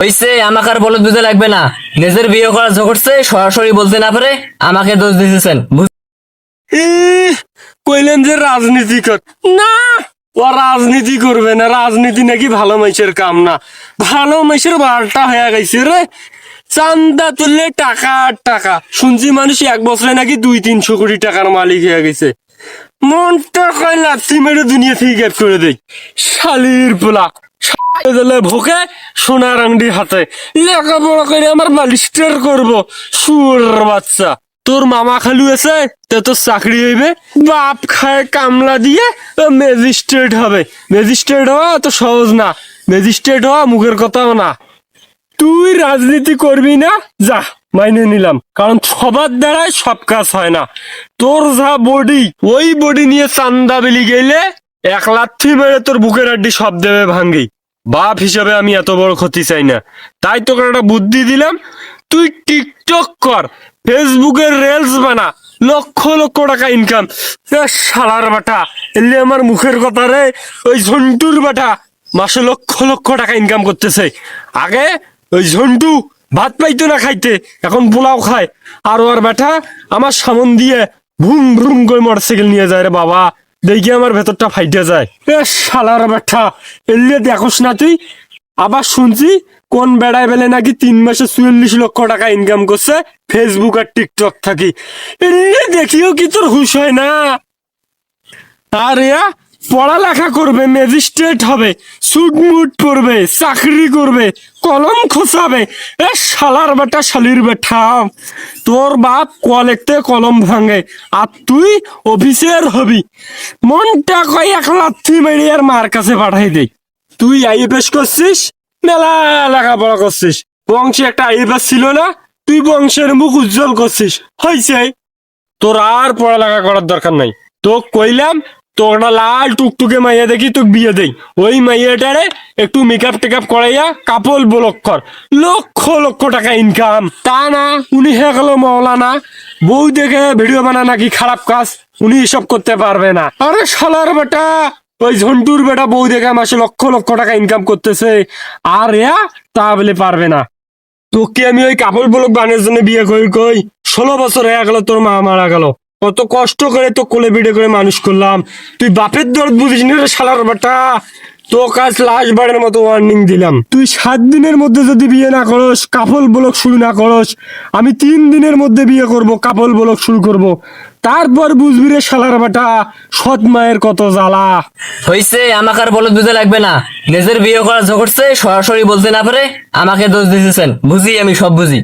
হইছে, আমাকে আর বলদ বুঝে লাগবে না। নিজের বিয়ে করা ঝগড়ছে সরাসরি বলতে না পারে আমাকে দোষ দিতেছেন। কইলেন যে রাজনীতি কর না, ও রাজনীতি করবে না। রাজনীতি নাকি ভালো মানুষের কাম না। ভালো মানুষের বারটা হয়ে গেছে রে। চান্দা তুললে টাকা আর টাকা। শুনছি মানুষ এক বছরে নাকি দুই তিনশো কোটি টাকার মালিক হয়ে গেছে। মনটা কয় লাথি মেরে দুনিয়া থেকে গ্যাপ করে দেই শালির পোলা। ভোকে সোনার আংটি হাতে লেখাপড়া করে আমার বালিস্টার করব। সুর বাচ্চা, তোর মামা খালু আছে তোর চাকরি হইবে, বাপ খায় কামলা দিয়ে ম্যাজিস্ট্রেট হবে। ম্যাজিস্ট্রেট হওয়া তো সহজ না, ম্যাজিস্ট্রেট হওয়া মুখের কথাও না। তুই রাজনীতি করবি না? যা, মাইনে নিলাম, কারণ সবার দ্বারাই সব কাজ হয় না। তোর যা বডি, ওই বডি নিয়ে চান্দা বেলি গেলে এক লাথি মেরে তোর বুকের আড্ডি সব দেবে ভাঙ্গি। বাপ হিসাবে আমি এত বড় ক্ষতি চাই না। তাই তোকে একটা বুদ্ধি দিলাম, তুই টিকটক কর ফেসবুকের রিলস বানা, লক্ষ লক্ষ টাকা ইনকাম শালার বাটা, এলে আমার মুখের কথা রে, ওই ঝন্টুর বাটা। মাসে লক্ষ লক্ষ টাকা ইনকাম করতেছে। আগে ওই ঝন্টু ভাত পাইতো না খাইতে, এখন পোলাও খায়। আর ওর বেটা আমার সামন দিয়ে ভুম ভ্রুম করে মোটরসাইকেল নিয়ে যায় রে বাবা। দেখি আমার ভেতরটা ফাইটে যায়। এ শালার বেটা এলে দেখোস না তুই? আবার শুনছি, কোন বেড়ায় বেলে নাকি তিন মাসে চুয়াল্লিশ লক্ষ টাকা ইনকাম করছে? ফেসবুক আর টিকটক থাকি। এলে দেখিও কি তোর হুশ হয় না? আরে পড়ালেখা করবে ম্যাজিস্ট্রেট হবে সুট মুট পরবে, চাকরি করবে, কলম খোসাবে এ শালার বেটা, শালির বেটা, তোর বাপ কলেক্টে কলম ভাঙে, আর তুই অফিসের হবি। মনটা কয় এক লাথি মেরে আর মার কাছে পাঠাই দে। তুই আই আইএফএস করছিস, মেলা লেখাপড়া করছিস? বংশে একটা আইএফএস ছিল না, তুই বংশের মুখ উজ্জ্বল করছিস। হয়েছে তোর আর পড়ালেখা করার দরকার নাই। তো কইলাম লাল টুকটুকে মাইয়া দেখি বিয়ে দেই। ওই মাইয়াটারে একটু মেকআপ টেকআপ করাইয়া কাপল ব্লক কর। লক্ষ লক্ষ টাকা ইনকাম তা না, উনি গেল মৌলানা। বউ দেখে ভিডিও বানা নাকি খারাপ কাজ, উনি এসব করতে পারবে না। আরে শালার বেটা, ওই ঝন্টুর বেটা বউ দেখে মাসে লক্ষ লক্ষ টাকা ইনকাম করতেছে। আর এয়া তা বলে পারবে না। তোকে আমি ওই কাপড় ব্লক বানের জন্য বিয়ে করি কই? ষোলো বছর হয়ে গেল, তোর মা মারা গেল। কত কষ্ট করে তো কোলে পিঠে করে মানুষ করলাম। তুই বাপের দরদ বুঝিস না শালার বেটা? তো কাজ লাস্ট বারের মতো ওয়ার্নিং দিলাম। তুই সাত দিনের মধ্যে যদি বিয়ে না করস, কাপল ব্লক শুরু না করস, আমি তিন দিনের মধ্যে বিয়ে করব, কাপল ব্লক শুরু করব। তারপর বুঝবি রে শালার বাটা, সৎ মায়ের কত জ্বালা। হইছে, আমাকে আর বলদ বুঝে লাগবে না। নিজের বিয়ে করা ঝগড়ছে, সরাসরি বলতে না পারে, আমাকে দোষ দিতেছেন। বুঝি, আমি সব বুঝি।